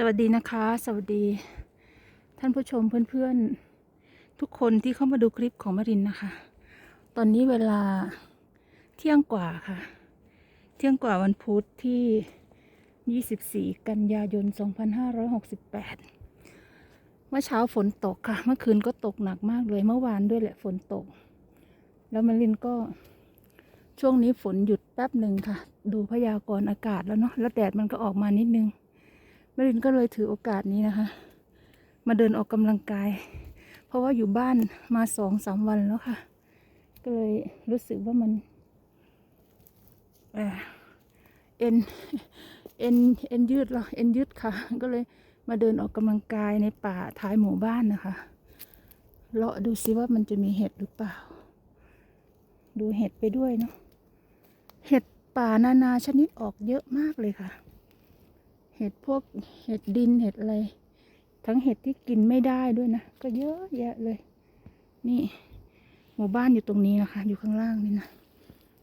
สวัสดีนะคะ สวัสดี ท่านผู้ชมเพื่อนๆ ทุกคนที่เข้ามาดูคลิปของมารินนะคะ ตอนนี้เวลาเที่ยงกว่าค่ะ เที่ยงกว่าวันพุธที่ 24 กันยายน 2568 เมื่อเช้าฝนตกค่ะ เมื่อคืนก็ตกหนักมากเลยเมื่อวานด้วยแหละฝนตก แล้วมารินก็ช่วงนี้ฝนหยุดแป๊บหนึ่งค่ะ ดูพยากรณ์อากาศแล้วเนาะแล้วแดดมันก็ออกมานิดนึง ม่รินก็เลยถือโอกาสนี้นะคะ มาเดินออกกำลังกาย เพราะว่าอยู่บ้านมาสองสามวันแล้วค่ะ ก็เลยรู้สึกว่ามันเอ็นเอ็นเอ็นยืดหรอเอ็นยืดค่ะ ก็เลยมาเดินออกกำลังกายในป่าท้ายหมู่บ้านนะคะเลาะดูซิว่ามันจะมีเห็ดหรือเปล่า ดูเห็ดไปด้วยเนาะเห็ดป่านานาชนิดออกเยอะมากเลยค่ะ เห็ดพวกเห็ดดินเห็ดอะไร ทั้งเห็ดที่กินไม่ได้ด้วยนะ ก็เยอะแยะเลย นี่หมู่บ้านอยู่ตรงนี้นะคะ อยู่ข้างล่างนี่นะ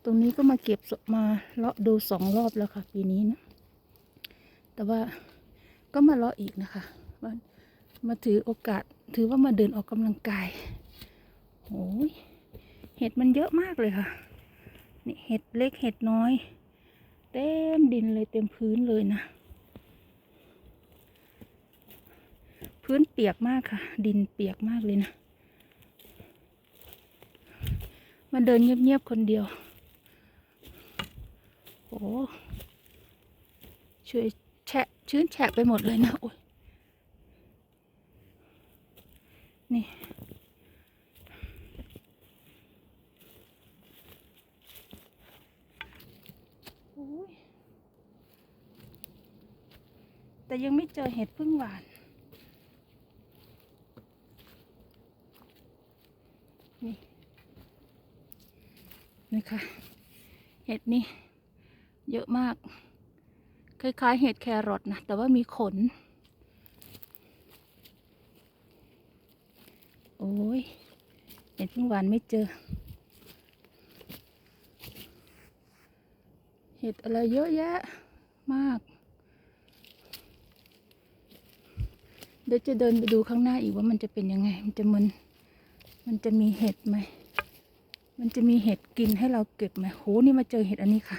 ตรงนี้ก็มาเก็บมาเลาะดูสองรอบแล้วค่ะ ปีนี้นะ แต่ว่าก็มาเลาะอีกนะคะมามาถือโอกาสถือว่ามาเดินออกกำลังกายโอ้ยเห็ดมันเยอะมากเลยค่ะ นี่เห็ดเล็กเห็ดน้อย เต็มดินเลยเต็มพื้นเลยนะ พื้นเปียกมากค่ะ ดินเปียกมากเลยนะ มาเดินเงียบๆคนเดียว โอ้ช่วยแฉะชื้นแฉะไปหมดเลยนะ โอ้ยนี่โอ้ยแต่ยังไม่เจอเห็ดพึ่งหวาน นี่ค่ะเห็ดนี่เยอะมาก คล้าย ๆ เห็ดแครอทนะแต่ว่ามีขน โอ้ยเห็ดเพึ่งหวานไม่เจอ เห็ดอะไรเยอะแยะมาก เดี๋ยวจะเดินไปดูข้างหน้าอีกว่ามันจะเป็นยังไง มันจะมัน มันจะมีเห็ดไหม มันจะมีเห็ดกินให้เราเก็บไหมโหนี่มาเจอเห็ดอันนี้ค่ะ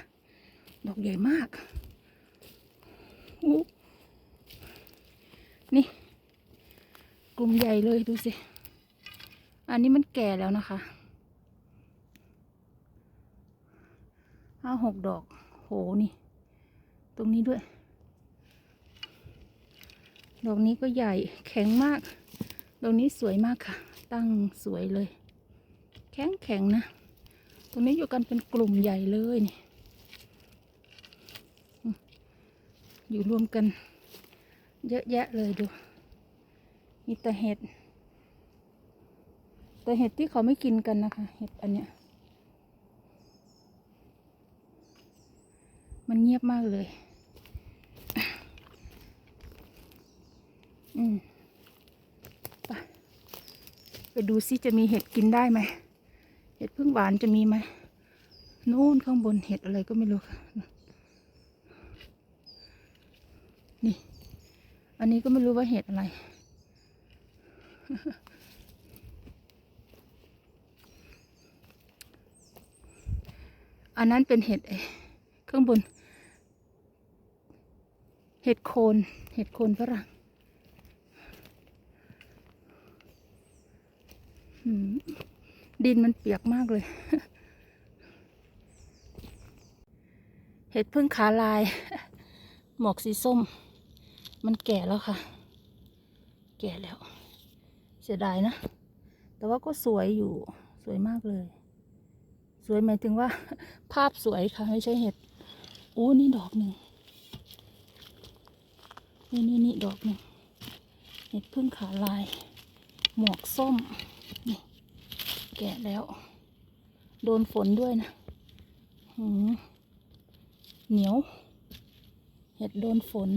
ดอกใหญ่มากอู้นี่ กลุ่มใหญ่เลยดูสิ อันนี้มันแก่แล้วนะคะห้าหกดอก โหนี่ ตรงนี้ด้วย ดอกนี้ก็ใหญ่แข็งมาก ดอกนี้สวยมากค่ะ ตั้งสวยเลย แข็งแข็งนะ ตรงนี้อยู่กันเป็นกลุ่มใหญ่เลยนี่อยู่รวมกัน เยอะแยะเลยดู มีแต่เห็ด แต่เห็ดที่เขาไม่กินกันนะคะ เห็ดอันเนี้ย มันเงียบมากเลย อืม ไปดูซิจะมีเห็ดกินได้ไหม เห็ดพึ่งหวานจะมีไหมนู่นข้างบนเห็ดอะไรก็ไม่รู้ นี่ อันนี้ก็ไม่รู้ว่าเห็ดอะไร อันนั้นเป็นเห็ดไอ้ข้างบน เห็ดโคน เห็ดโคนฝรั่ง อืม ดินมันเปียกมากเลย เห็ดพึ่งขาลาย หมอกสีส้ม มันแก่แล้วค่ะ แก่แล้ว เสียดายนะ แต่ว่าก็สวยอยู่ สวยมากเลย สวยหมายถึงว่า ภาพสวยค่ะ ไม่ใช่เห็ดโอ้นี่ดอกหนึ่ง นี่นี่นี่ดอกหนึ่ง เห็ดพึ่งขาลาย หมอกส้ม แกะแล้ว โดนฝนด้วยนะหืมเหนียว เห็ดโดนฝน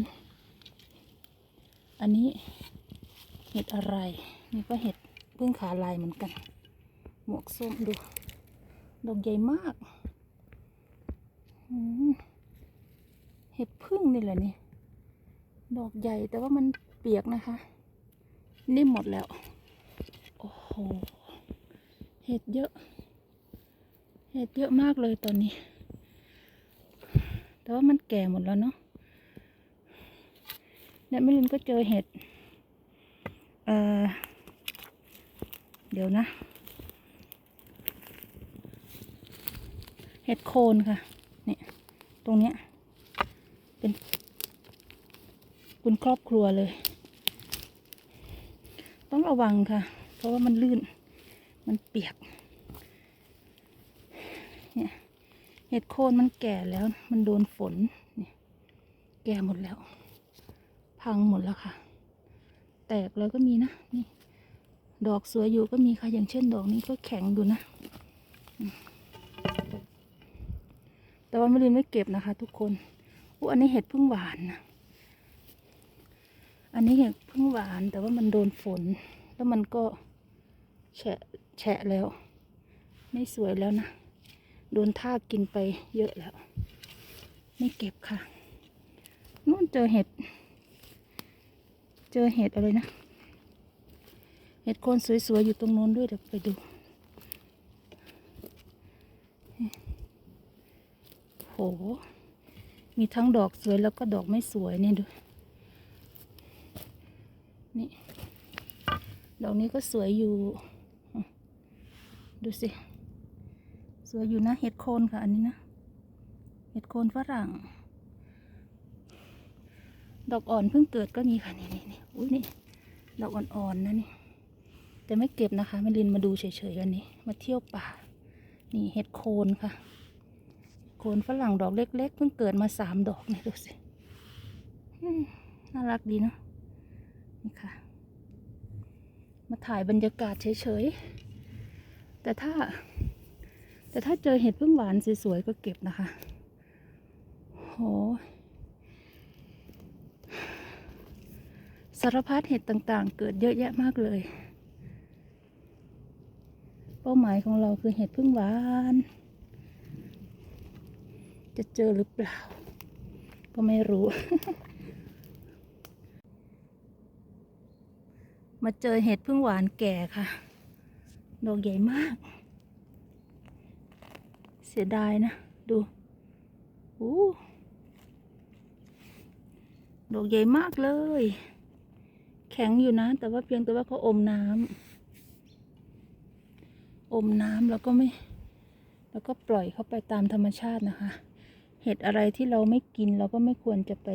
อันนี้ เห็ดอะไร นี่ก็เห็ดพึ่งขาลายเหมือนกัน หมวกส้มดูดอกใหญ่มากหืมเห็ดพึ่งนี่แหละนี่ ดอกใหญ่แต่ว่ามันเปียกนะคะนิ่หมดแล้ว โอ้โห ห็ดเยอะ เห็ดเยอะมากเลยตอนนี้ แต่ว่ามันแก่หมดแล้วเนาะเนี่ยไม่ลินก็เจอเห็ด เอ่อ เดี๋ยวนะ เห็ดโคนค่ะ เนี่ย ตรงเนี้ย เป็นคุณครอบครัวเลย ต้องระวังค่ะ เพราะว่ามันลื่น มันเปียก เนี่ยเห็ดโคนมันแก่แล้ว มันโดนฝนเนี่ยแก่หมดแล้ว พังหมดแล้วค่ะ แตกแล้วก็มีนะ นี่ ดอกสวยอยู่ก็มีค่ะ อย่างเช่นดอกนี้ก็แข็งอยู่นะ แต่ว่าไม่ลืมไม่เก็บนะคะ ทุกคนอู้อันนี้เห็ดพึ่งหวานนะอันนี้เห็ดพึ่งหวานแต่ว่ามันโดนฝน แล้วมันก็แฉะ แฉะแล้ว ไม่สวยแล้วนะ โดนทากกินไปเยอะแล้ว ไม่เก็บค่ะนู่นเจอเห็ด เจอเห็ดอะไรนะ เห็ดโคนสวยๆอยู่ตรงโน้นด้วยเดี๋ยวไปดูโห มีทั้งดอกสวยแล้วก็ดอกไม่สวยเนี่ยดู นี่ ดอกนี้ก็สวยอยู่ ดูสิ สวยอยู่นะ เห็ดโคนค่ะ อันนี้นะ เห็ดโคนฝรั่ง ดอกอ่อนเพิ่งเกิดก็มีค่ะ นี่นี่นี่อุ้ยนี่ ดอกอ่อนๆนะนี่ แต่ไม่เก็บนะคะไม่ลินมาดูเฉยๆอันนี้ มาเที่ยวป่า นี่เห็ดโคนค่ะ โคนฝรั่งดอกเล็ก ๆ เพิ่งเกิดมาสามดอกนี่ดูสิ น่ารักดีเนาะ นี่ค่ะ มาถ่ายบรรยากาศเฉยๆ แต่ถ้า แต่ถ้าเจอเห็ดพึ่งหวานสวยๆก็เก็บนะคะโหสารพัดเห็ดต่างๆ เกิดเยอะแยะมากเลย เป้าหมายของเราคือเห็ดพึ่งหวาน จะเจอหรือเปล่า ก็ไม่รู้ มาเจอเห็ดพึ่งหวานแก่ค่ะ ดอกใหญ่มาก เสียดายนะ ดูโอ้ดอกใหญ่มากเลย แข็งอยู่นะ แต่ว่าเพียงแต่ว่าเขาอมน้ำอมน้ำแล้วก็ไม่ แล้วก็ปล่อยเขาไปตามธรรมชาตินะคะ เห็ดอะไรที่เราไม่กินเราก็ไม่ควรจะไป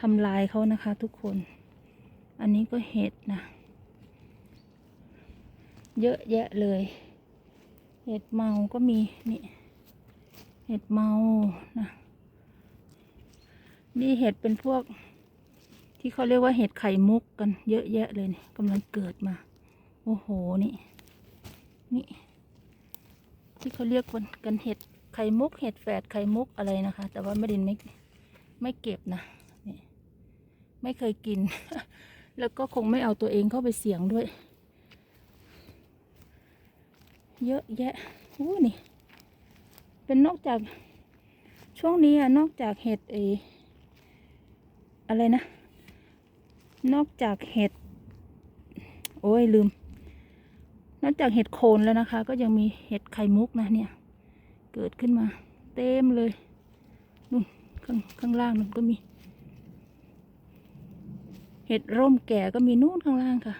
ทำลายเขานะคะ ทุกคน อันนี้ก็เห็ดนะ เยอะแยะเลย เห็ดเมาก็มีนี่เห็ดเมานะนี่เห็ดเป็นพวก ที่เขาเรียกว่าเห็ดไข่มุกกันเยอะแยะเลยนี่กำลังเกิดมา โอ้โหนี่ นี่ ที่เขาเรียกกันกันเห็ดไข่มุก เห็ดแฝดไข่มุกอะไรนะคะ แต่ว่าไม่ดินไม่ไม่เก็บนะนี่ไม่เคยกิน แล้วก็คงไม่เอาตัวเองเข้าไปเสี่ยงด้วย เยอะแยะอู้นี่ เป็นนอกจากช่วงนี้อะนอกจากเห็ดเอออะไรนะ นอกจากเห็ด โอ้ยลืม นอกจากเห็ดโคนแล้วนะคะ ก็ยังมีเห็ดไข่มุกนะเนี่ย เกิดขึ้นมา เต็มเลยนู่นข้างข้างล่างนู่นก็มี เห็ดร่มแก่ก็มีนู่นข้างล่างค่ะ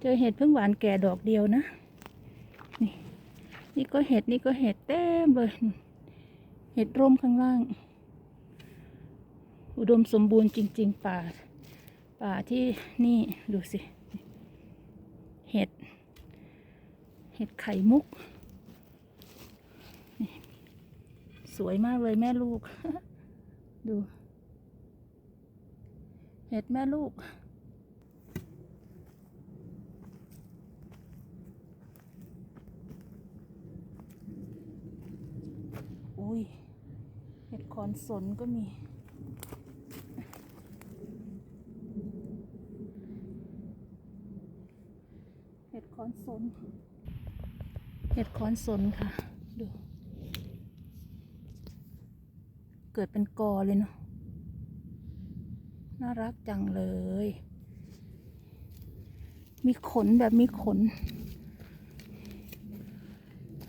เจอเห็ดพึ่งหวานแก่ดอกเดียวนะ นี่นี่ก็เห็ดนี่ก็เห็ดเต็มเลย เห็ดร่มข้างล่าง อุดมสมบูรณ์จริง ๆ ป่า ป่าที่นี่ดูสิ เห็ด เห็ดไข่มุก สวยมากเลยแม่ลูก ดู เห็ดแม่ลูก ยเห็ดขอนสนก็มี เห็ดขอนสน เห็ดขอนสนค่ะ ดู เกิดเป็นกอเลยเนาะ น่ารักจังเลย มีขนแบบมีขน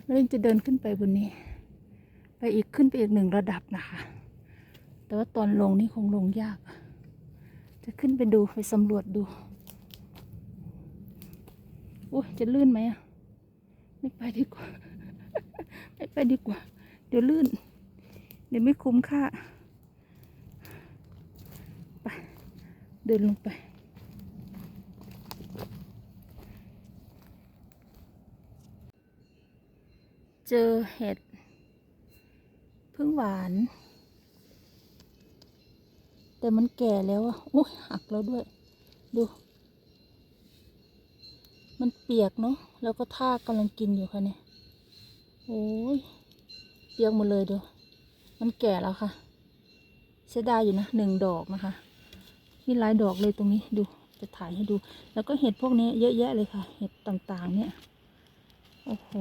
แล้วจะเดินขึ้นไปบนนี้ ไปอีกขึ้นไปอีกหนึ่งระดับนะคะ แต่ว่าตอนลงนี่คงลงยาก จะขึ้นไปดูไปสำรวจดูโอ้ยจะลื่นไหมอะไม่ไปดีกว่า ไม่ไปดีกว่า เดี๋ยวลื่น เดี๋ยวไม่คุ้มค่าไปเดินลงไปเจอเห็ด พึ่งหวาน แต่มันแก่แล้วอะโอ้ยหักแล้วด้วย ดู มันเปียกเนาะแล้วก็ท่ากำลังกินอยู่ค่ะเนี่ยโอ้ยเปียกหมดเลยเดี๋ยวมันแก่แล้วค่ะ เสียดายอยู่นะหนึ่งดอกนะคะมีหลายดอกเลยตรงนี้ดูจะถ่ายให้ดู แล้วก็เห็ดพวกนี้เยอะแยะเลยค่ะ เห็ดต่างๆ เนี่ย โอ้โห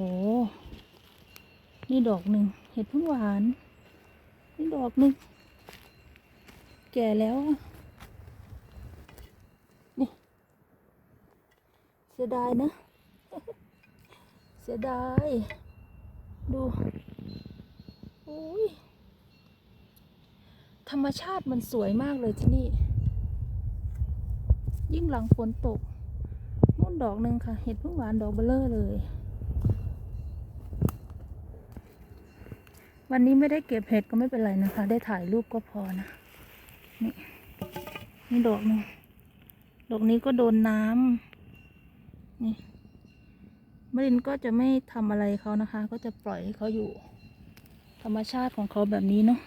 นี่ดอกหนึ่ง เห็ดพึ่งหวาน ดอกหนึ่งแก่แล้วนี่เสียดายนะ เสียดาย ดูโอ้ยธรรมชาติมันสวยมากเลยที่นี่ ยิ่งหลังฝนตกนู่นดอกหนึ่งค่ะ เห็ดพึ่งหวานดอกเบลเลอร์เลย วันนี้ไม่ได้เก็บเห็ดก็ไม่เป็นไรนะคะ ได้ถ่ายรูปก็พอนะ นี่นี่ดอกนึงดอกนี้ก็โดนน้ำนี่มรินก็จะไม่ทำอะไรเขานะคะ ก็จะปล่อยให้เขาอยู่ ธรรมชาติของเขาแบบนี้เนาะ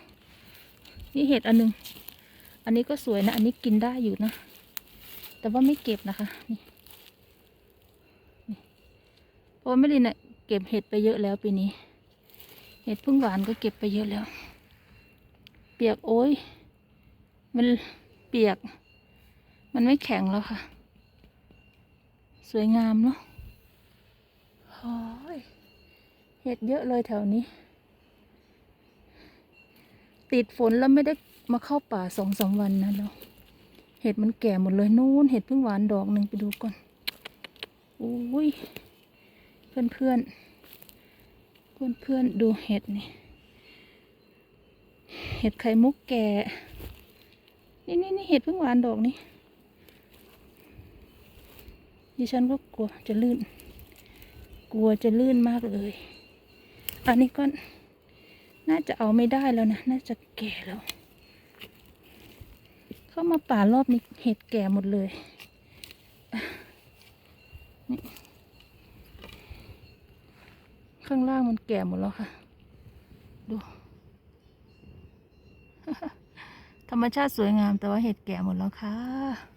นี่เห็ดอันหนึง อันนี้ก็สวยนะ อันนี้กินได้อยู่นะ แต่ว่าไม่เก็บนะคะ นี่เพราะไม่ลินอะเก็บเห็ดไปเยอะแล้วปีนี้ เห็ดพึ่งหวานก็เก็บไปเยอะแล้ว เปียกโอ้ย มันเปียก มันไม่แข็งแล้วค่ะ สวยงามเนาะโอ้ยเห็ดเยอะเลยแถวนี้ ติดฝนแล้วไม่ได้มาเข้าป่าสองสามวันนะแล้วเห็ดมันแก่หมดเลยนู่นเห็ดพิ่งหวานดอกหนึ่งไปดูก่อนอุ้ย เพื่อนเพื่อน เพื่อนเพื่อนๆดูเห็ดนี่ เห็ดไข่มุกแก่ นี่นี่นี่เห็ดเพิ่งหวานดอกนี่ดิฉันก็กลัวจะลื่น กลัวจะลื่นมากเลย อันนี้ก็น่าจะเอาไม่ได้แล้วนะ น่าจะแก่แล้ว เข้ามาป่ารอบนี้เห็ดแก่หมดเลยนี่ ข้างล่างมันแก่หมดแล้วค่ะ ดู ธรรมชาติสวยงามแต่ว่าเห็ดแก่หมดแล้วค่ะ